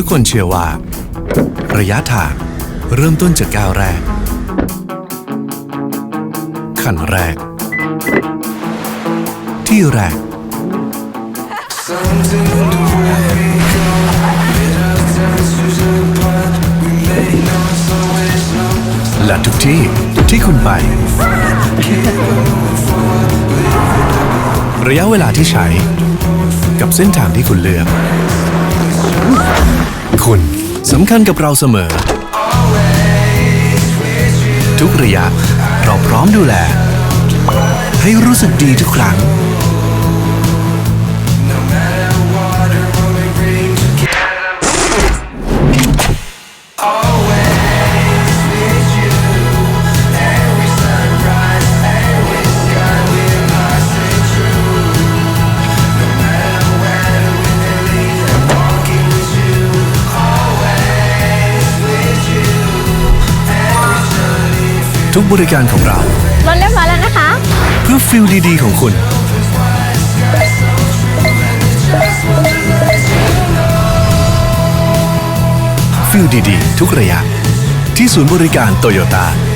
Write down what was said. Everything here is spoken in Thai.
ทุกคนเชื่อว่า ระยะทางเริ่มต้นจากก้าวแรก ขั้นแรก ที่แรก และทุกที่ที่คุณไป ระยะเวลาที่ใช้ กับเส้นทางที่คุณเลือก คุณสำคัญกับเราเสมอ ทุกระยะ เราพร้อมดูแล ให้รู้สึกดีทุกครั้ง ทุกบริการของเรา รถเรียบร้อยแล้วนะคะ เพื่อฟิลดีๆของคุณ ฟิลดีๆ ทุกระยะ ที่ศูนย์บริการโตโยต้า